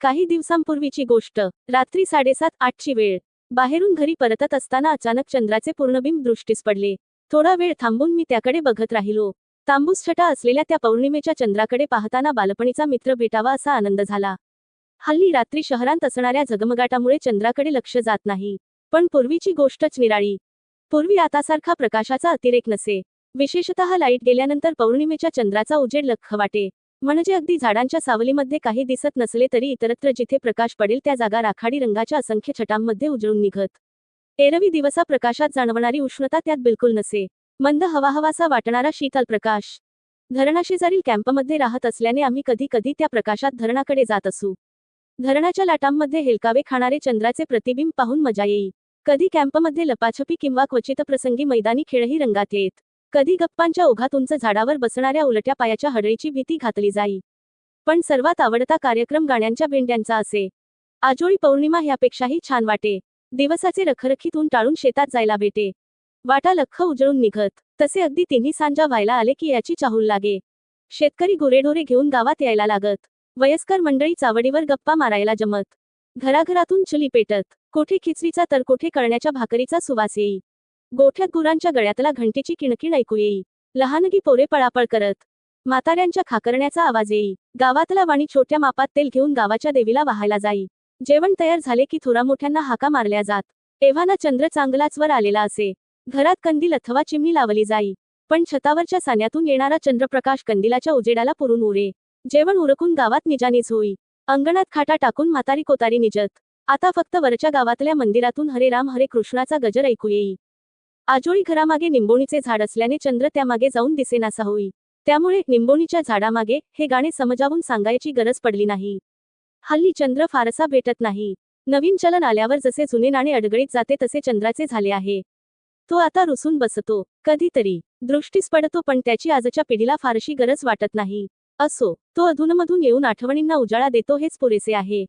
काही दिवसांपूर्वीची गोष्ट रात्री साडेसात आठची वेळ. बाहेरून घरी परतत असताना अचानक चंद्राचे पूर्णबिंब दृष्टीस पडले. थोडा वेळ थांबून मी त्याकडे बघत राहिलो. तांबूस छटा असलेल्या त्या पौर्णिमेच्या चंद्राकडे पाहताना बालपणीचा मित्र भेटावा असा आनंद झाला. हल्ली रात्री शहरांत असणाऱ्या झगमगाटामुळे चंद्राकडे लक्ष जात नाही. पण पूर्वीची गोष्टच निराळी. पूर्वी आतासारखा प्रकाशाचा अतिरेक नसे. विशेषतः लाइट गेल्यानंतर पौर्णिमेच्या चंद्राचा उजेड लख वाटे म्हणजे अगदी झाडांच्या सावलीमध्ये काही दिसत नसले तरी इतरत्र जिथे प्रकाश पडेल त्या जागा राखाडी रंगाच्या असंख्य छटांमध्ये उजळून निघत. एरवी दिवसा प्रकाशात जाणवणारी उष्णता त्यात बिलकुल नसे. मंद हवाहवासा वाटणारा शीतल प्रकाश. धरणाशेजारील कॅम्पमध्ये राहत असल्याने आम्ही कधी कधी त्या प्रकाशात धरणाकडे जात असू. धरणाच्या लाटांमध्ये हेलकावे खाणारे चंद्राचे प्रतिबिंब पाहून मजा येई. कधी कॅम्पमध्ये लपाछपी किंवा क्वचित प्रसंगी मैदानी खेळही रंगात येत. कधी गप्पांच्या ओघात उंच झाडावर बसणाऱ्या उलट्या पायाच्या हडळीची भीती घातली जाई. पण सर्वात आवडता कार्यक्रम गाण्यांच्या भेंड्यांचा असे. आजोळी पौर्णिमा ह्यापेक्षाही छान वाटे. दिवसाचे रखरखीतून टाळून शेतात जायला भेटे. वाटा लख्ख उजळून निघत. तसे अगदी तिन्ही सांजा व्हायला आले की याची चाहूल लागे. शेतकरी गुरेढोरे घेऊन गावात यायला लागत. वयस्कर मंडळी चावडीवर गप्पा मारायला जमत. घराघरातून चुली पेटत. कोठे खिचडीचा तर कोठे कळण्याच्या भाकरीचा सुवास येई. गोठ्यात गुरांच्या गळ्यातला घंटीची किणकिण ऐकू येई. लहानगी पोरे पळापळ करत. म्हाताऱ्यांच्या खाकरण्याचा आवाज येई. गावातला वाणी छोट्या मापात तेल घेऊन गावाच्या देवीला वाहायला जाई. जेवण तयार झाले की थोरा मोठ्यांना हाका मारल्या जात. एव्हाना चंद्र चांगलाच वर आलेला असे. घरात कंदील अथवा चिमणी लावली जाई. पण छतावरच्या सान्यातून येणारा चंद्रप्रकाश कंदिलाच्या उजेडाला पुरून उरे. जेवण उरकून गावात निजानीज होई. अंगणात खाटा टाकून म्हातारी कोतारी निजत. आता फक्त वरच्या गावातल्या मंदिरातून हरे राम हरे कृष्णाचा गजर ऐकू येई. आजोळी घरामागे निंबोणीचे झाड असल्याने चंद्र त्यामागे जाऊन दिसेनासा होई. त्यामुळे निंबोणीच्या झाडामागे हे गाणे समजावून सांगायची गरज पडली नाही. हल्ली चंद्र फारसा भेटत नाही. नवीन चलन आल्यावर जसे जुने नाणे अडगळीत जाते तसे चंद्राचे झाले आहे. तो आता रुसून बसतो. कधीतरी. दृष्टीस पडतो पण त्याची आजच्या पिढीला फारशी गरज वाटत नाही. असो तो अधूनमधून येऊन आठवणींना उजाळा देतो हेच पुरेसे आहे.